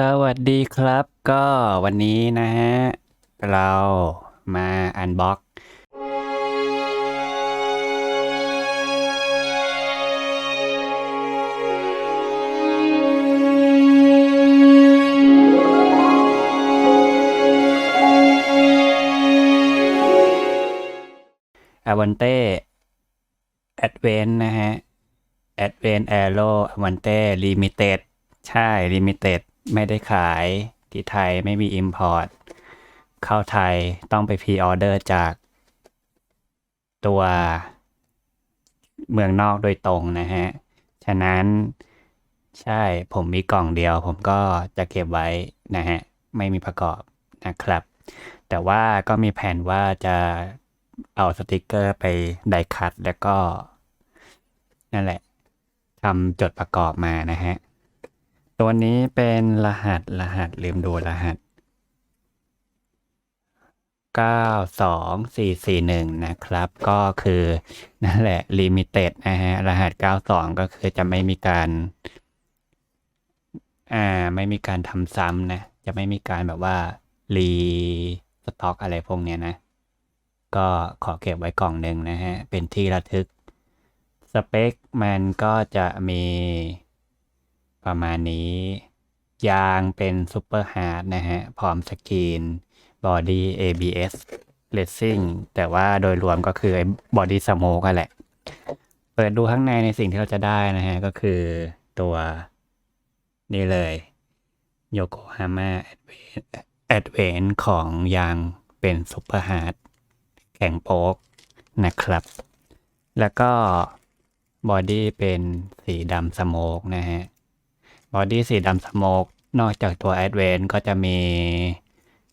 สวัสดีครับก็วันนี้นะฮะ เรามาอันบ็อกอวันเต้แอดเวนนะฮะแอดเวนแอโร่อวันเต้ลิมิเต็ดใช่ลิมิเต็ด ไม่ได้ขายที่ไทยไม่มี Import เข้าไทยต้องไปพรีออเดอร์จากตัวเมืองนอกโดยตรงนะฮะ ฉะนั้นใช่ผมมีกล่องเดียว ผมก็จะเก็บไว้นะฮะ ไม่มีประกอบนะครับ แต่ว่าก็มีแผนว่าจะเอาสติกเกอร์ไปไดคัตแล้วก็ นั่นแหละทำจดประกอบมานะฮะ ตัวนี้เป็นรหัสรหัสลืมดูรหัส 92441 นะครับ ก็คือนั่นแหละ Limited นะฮะ รหัส 92 ก็คือจะไม่มีการอ่าไม่มีการทำซ้ำนะ จะไม่มีการแบบว่ารีสต็อกอะไรพวกเนี้ยนะ ก็ขอเก็บไว้กล่องหนึ่งนะฮะ เป็นที่ระทึก สเปคมันก็จะมี ประมาณนี้ ยางเป็นซูเปอร์ฮาร์ดนะฮะ พร้อมสกรีนบอดี้ ABS Racing แต่ว่าโดยรวมก็คือบอดี้สโมกแหละ เปิดดูข้างในในสิ่งที่เราจะได้นะฮะ ก็คือตัวนี่เลยโยโกฮาม่าแอดเวนของยางเป็นซูเปอร์ฮาร์ดแข็งโป๊กนะครับ แล้วก็บอดี้เป็นสีดำสโมกนะฮะ บอดี้สีดำสโมกนอกจากตัวแอดเวนก็จะมี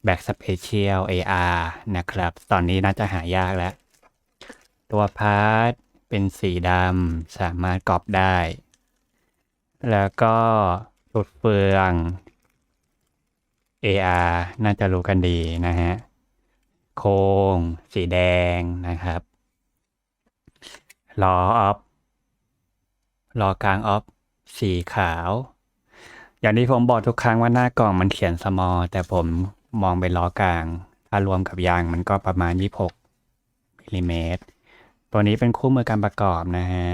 Back Special AR นะครับ ตอนนี้น่าจะหายากแล้ว ตัวพาร์ทเป็นสีดำสามารถกรอบได้ แล้วก็สุดเฟือง AR น่าจะรู้กันดีนะฮะ โคง สีแดงนะครับล้อออฟล้อกลางออฟ สีขาว อย่างที่ผมบอกทุกครั้งว่าหน้ากล่องมันเขียนสมอ แต่ผมมองเป็นล้อกลาง ถ้ารวมกับยางมันก็ประมาณ 26มิลลิเมตร ตัวนี้เป็นคู่มือการประกอบนะฮะ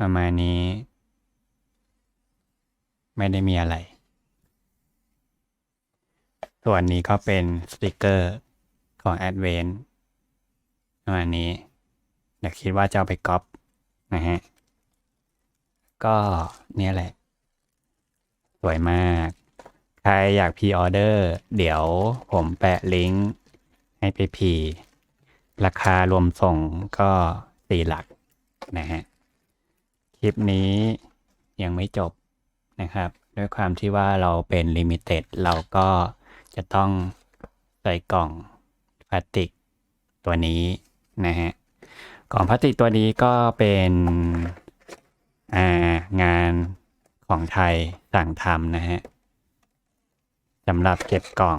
ประมาณนี้ ไม่ได้มีอะไร ส่วนนี้ก็เป็นสติกเกอร์ของ Advent ประมาณนี้เดี๋ยวคิดว่าจะเอาไปก๊อปนะฮะ ก็เนี่ยแหละ สวยมาก ใครอยากพีออเดอร์ เดี๋ยวผมแปะลิงก์ให้ไปพีราคารวมส่งก็สี่หลักนะฮะ คลิปนี้ยังไม่จบนะครับ ด้วยความที่ว่าเราเป็นลิมิเต็ดเราก็จะต้องใส่กล่องพลาสติกตัวนี้นะฮะ กล่องพลาสติกตัวนี้ก็เป็น งานของไทยสั่งทำนะฮะสำหรับเก็บกล่อง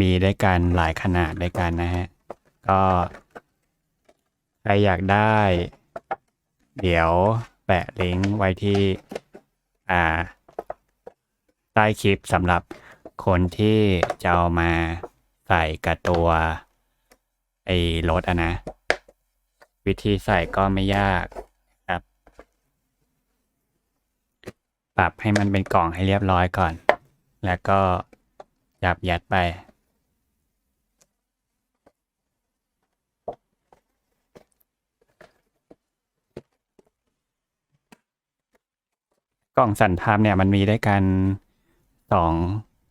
มีด้วยกันหลายขนาดด้วยกันนะฮะ ก็ใครอยากได้ เดี๋ยวแปะลิงก์ไว้ที่อ่าใต้คลิปสำหรับคนที่จะเอามาใส่กับตัวไอ้รถอะนะ วิธีใส่ก็ไม่ยากครับ ปรับให้มันเป็นกล่องให้เรียบร้อยก่อน แล้วก็จับยัดไป กล่องสันทามเนี่ยมันมีด้วยกันสอง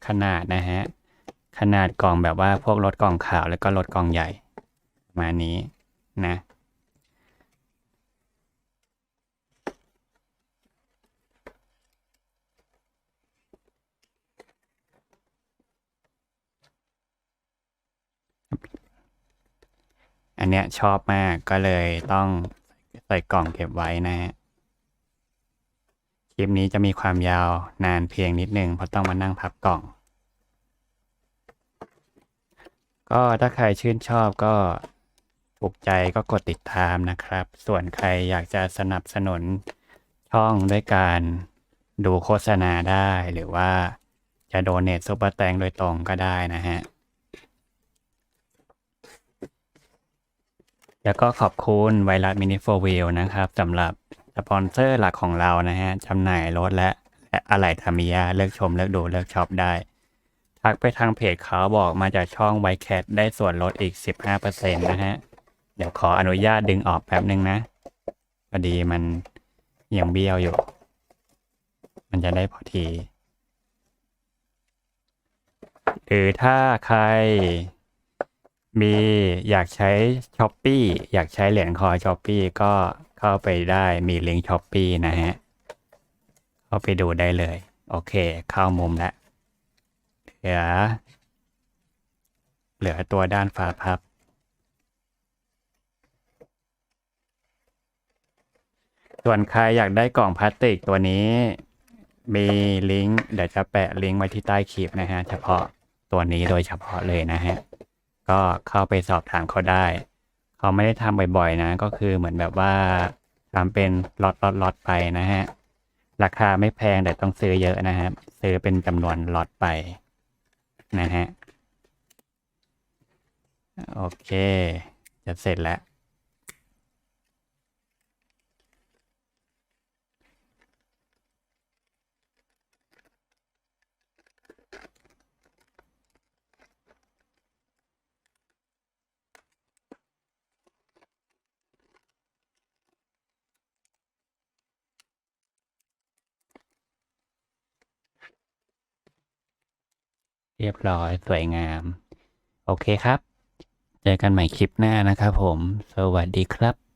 ขนาดนะฮะ ขนาดกล่องแบบว่าพวกรถกล่องขาวแล้วก็รถกล่องใหญ่ประมาณนี้นะ นเนี้ยชอบมากก็เลยต้องใส่กล่องเก็บไว้นะฮะ คลิปนี้จะมีความยาวนานเพียงนิดนึงเพราะต้องมานั่งพับกล่อง ก็ถ้าใครชื่นชอบก็ถูกใจก็กดติดตามนะครับ ส่วนใครอยากจะสนับสนุนช่องด้วยการดูโฆษณาได้หรือว่าจะโดเนทซุปเปอร์แตงโดยตรงก็ได้นะฮะ แล้วก็ขอบคุณไวรัสมินิโฟวิลนะครับสำหรับสปอนเซอร์หลักของเรานะฮะจำหน่ายรถและและอะไหล่ทามิยาเลือกชมเลือกดูเลือกช็อปได้ ทักไปทางเพจเขาบอกมาจากช่องไวแคทได้ส่วนลดอีก 15%นะฮะ เดี๋ยวขออนุญาตดึงออกแป๊บหนึ่งนะพอดีมันยังเบี้ยวอยู่ มันจะได้พอที หรือถ้าใคร มีอยากใช้ช้อปปีอยากใช้เหรียญคอช้อปปีก็เข้าไปได้มีลิงก์ช้อปปีนะฮะ เข้าไปดูได้เลย โอเค เข้ามุมแล้วเหลือ เหลือตัวด้านฝาพับ ส่วนใครอยากได้กล่องพลาสติกตัวนี้ มีลิงก์เดี๋ยวจะแปะลิงก์ไว้ที่ใต้คลิปนะฮะ เฉพาะตัวนี้โดยเฉพาะเลยนะฮะ ก็เข้าไปสอบถามเขาได้ เขาไม่ได้ทำบ่อยๆนะ ก็คือเหมือนแบบว่าทำเป็นล็อตล็อตล็อตไปนะฮะ ราคาไม่แพงแต่ต้องซื้อเยอะนะครับ ซื้อเป็นจำนวนล็อตไปนะฮะ โอเค จะเสร็จแล้ว เรียบร้อยสวยงาม โอเคครับ เจอกันใหม่คลิปหน้านะครับผม สวัสดีครับ